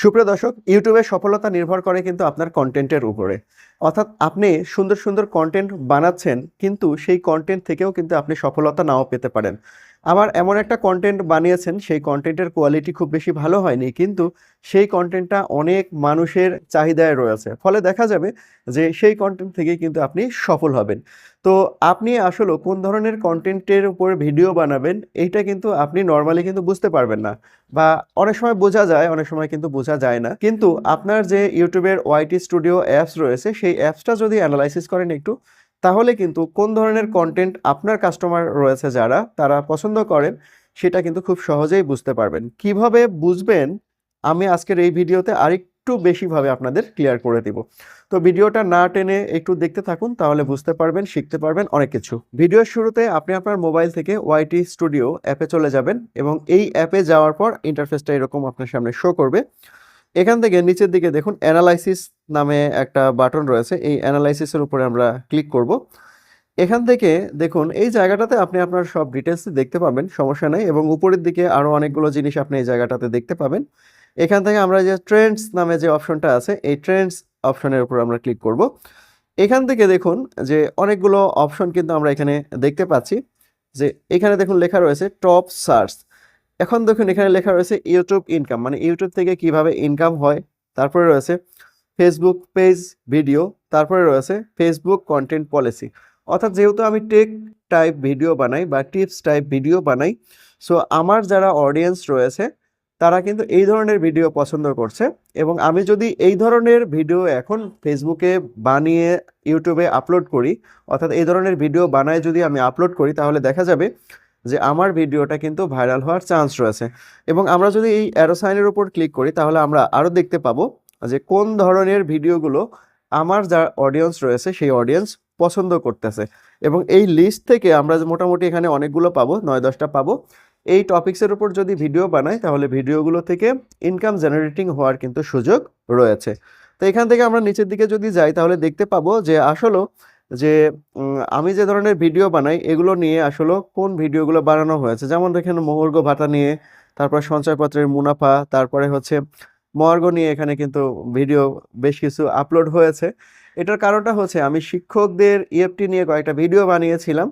সুপ্রিয় দর্শক ইউটিউবের সফলতা নির্ভর করে কিন্তু আপনার কন্টেন্টের উপরে। অর্থাৎ আপনি সুন্দর সুন্দর কন্টেন্ট বানাচ্ছেন, কিন্তু সেই কন্টেন্ট থেকেও কিন্তু আপনি সফলতা নাও পেতে পারেন। আবার এমন একটা কন্টেন্ট বানিয়েছেন, সেই কন্টেন্টের কোয়ালিটি খুব বেশি ভালো হয়নি, কিন্তু সেই কন্টেন্টটা অনেক মানুষের চাহিদায় রয়েছে। ফলে দেখা যাবে যে সেই কন্টেন্ট থেকে কিন্তু আপনি সফল হবেন। তো আপনি আসলে কোন ধরনের কন্টেন্টের উপর ভিডিও বানাবেন, এইটা কিন্তু আপনি নর্মালি কিন্তু বুঝতে পারবেন না। বা অনেক সময় বোঝা যায়, অনেক সময় কিন্তু বোঝা যায় না। কিন্তু আপনার যে ইউটিউবের ওয়াইটি স্টুডিও অ্যাপস রয়েছে, সেই অ্যাপসটা যদি অ্যানালাইসিস করেন একটু তাহলে কিন্তু কোন ধরনের কন্টেন্ট আপনার কাস্টমার রয়েছে যারা তারা পছন্দ করেন সেটা কিন্তু খুব সহজেই বুঝতে পারবেন। কীভাবে বুঝবেন? আমি আজকের এই ভিডিওতে আরেকটু বেশিভাবে আপনাদের ক্লিয়ার করে দিব। তো ভিডিওটা না টেনে একটু দেখতে থাকুন তাহলে বুঝতে পারবেন শিখতে পারবেন অনেক কিছু। ভিডিওর শুরুতে আপনি আপনার মোবাইল থেকে ওয়াইটি স্টুডিও অ্যাপে চলে যাবেন এবং এই অ্যাপে যাওয়ার পর ইন্টারফেসটা এরকম আপনার সামনে শো করবে। এখান থেকে নিচের দিকে দেখুন অ্যানালাইসিস নামে একটা বাটন রয়েছে। এই অ্যানালাইসিসের উপরে আমরা ক্লিক করব। এখান থেকে দেখুন, এই জায়গাটাতে আপনি আপনার সব ডিটেলস দেখতে পাবেন, সমস্যা নেই। এবং উপরের দিকে আরও অনেকগুলো জিনিস আপনি এই জায়গাটাতে দেখতে পাবেন। এখান থেকে আমরা যে ট্রেন্ডস নামে যে অপশনটা আছে, এই ট্রেন্ডস অপশনের উপর আমরা ক্লিক করব। এখান থেকে দেখুন যে অনেকগুলো অপশন কিন্তু আমরা এখানে দেখতে পাচ্ছি। যে এখানে দেখুন লেখা রয়েছে টপ সার্চ এখন দেখুন, এখানে লেখা রয়েছে ইউটিউব ইনকাম মানে ইউটিউব থেকে কীভাবে ইনকাম হয়। তারপরে রয়েছে ফেসবুক পেজ ভিডিও তারপরে রয়েছে ফেসবুক কন্টেন্ট পলিসি অর্থাৎ যেহেতু আমি টেক টাইপ ভিডিও বানাই বা টিপস টাইপ ভিডিও বানাই সো আমার যারা অডিয়েন্স রয়েছে, তারা কিন্তু এই ধরনের ভিডিও পছন্দ করছে। এবং আমি যদি এই ধরনের ভিডিও এখন ফেসবুকে বানিয়ে ইউটিউবে আপলোড করি, অর্থাৎ এই ধরনের ভিডিও বানায় যদি আমি আপলোড করি, তাহলে দেখা যাবে যে আমার ভিডিওটা কিন্তু ভাইরাল হওয়ার চান্স রয়েছে। এবং আমরা যদি এই অ্যারোসাইনের উপর ক্লিক করি, তাহলে আমরা আরও দেখতে পাবো যে কোন ধরনের ভিডিওগুলো আমার যা অডিয়েন্স রয়েছে, সেই অডিয়েন্স পছন্দ করতেছে। এবং এই লিস্ট থেকে আমরা মোটামুটি এখানে অনেকগুলো পাবো, নয় দশটা পাবো। এই টপিক্সের উপর যদি ভিডিও বানাই, তাহলে ভিডিওগুলো থেকে ইনকাম জেনারেটিং হওয়ার কিন্তু সুযোগ রয়েছে। তো এখান থেকে আমরা নিচের দিকে যদি যাই, তাহলে দেখতে পাবো যে আসলে যে আমি যে ধরনের ভিডিও বানাই, এগুলো নিয়ে আসলে কোন ভিডিওগুলো বানানো হয়েছে? যেমন দেখেন মহর্ঘ ভাতা নিয়ে, তারপর সঞ্চয়পত্রের মুনাফা, তারপরে হচ্ছে মহার্ঘ নিয়ে এখানে কিন্তু ভিডিও বেশ কিছু আপলোড হয়েছে। এটার কারণটা হচ্ছে আমি শিক্ষকদের ইএফটি নিয়ে কয়েকটা ভিডিও বানিয়েছিলাম।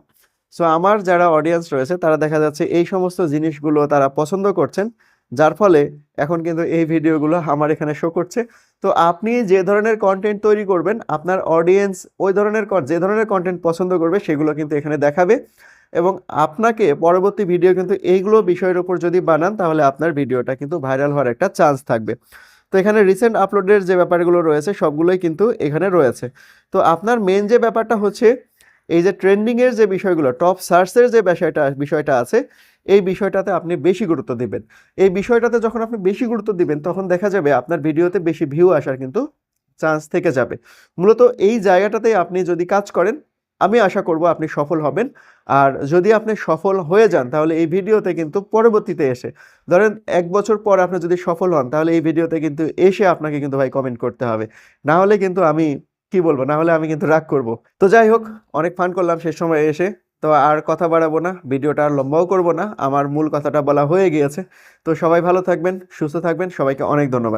সো আমার যারা অডিয়েন্স রয়েছে, তারা দেখা যাচ্ছে এই সমস্ত জিনিসগুলো তারা পছন্দ করছেন। যার ফলে এখন কিন্তু এই ভিডিওগুলো আমার এখানে শো করছে। তো আপনি যে ধরনের কন্টেন্ট তৈরি করবেন, আপনার অডিয়েন্স ওই ধরনের যে ধরনের কন্টেন্ট পছন্দ করবে, সেগুলো কিন্তু এখানে দেখাবে। এবং আপনাকে পরবর্তী ভিডিও কিন্তু এইগুলো বিষয়ের উপর যদি বানান, তাহলে আপনার ভিডিওটা কিন্তু ভাইরাল হওয়ার একটা চান্স থাকবে। তো এখানে রিসেন্ট আপলোডের যে ব্যাপারগুলো রয়েছে, সবগুলোই কিন্তু এখানে রয়েছে। তো আপনার মেন যে ব্যাপারটা হচ্ছে, এই যে ট্রেন্ডিংয়ের যে বিষয়গুলো টপ সার্চের যে বিষয়টা বিষয়টা আছে এই বিষয়টাতে আপনি বেশি গুরুত্ব দিবেন। এই বিষয়টাতে যখন আপনি বেশি গুরুত্ব দিবেন, তখন দেখা যাবে আপনার ভিডিওতে বেশি ভিউ আসার কিন্তু চান্স থেকে যাবে। মূলত এই জায়গাটাতে আপনি যদি কাজ করেন, আমি আশা করব আপনি সফল হবেন। আর যদি আপনি সফল হয়ে যান, তাহলে এই ভিডিওতে কিন্তু পরবর্তীতে এসে, ধরেন এক বছর পর আপনি যদি সফল হন, তাহলে এই ভিডিওতে কিন্তু এসে আপনাকে কিন্তু ভাই কমেন্ট করতে হবে। না হলে কিন্তু আমি, কি বলব? না হলে আমি কিন্তু রাগ করব। তো যাই হোক, অনেক ফান করলাম শেষ সময় এসে। তো আর কথা বাড়াবো না, ভিডিওটা আর লম্বাও করব না, আমার মূল কথাটা বলা হয়ে গিয়েছে। তো সবাই ভালো থাকবেন, সুস্থ থাকবেন, সবাইকে অনেক ধন্যবাদ।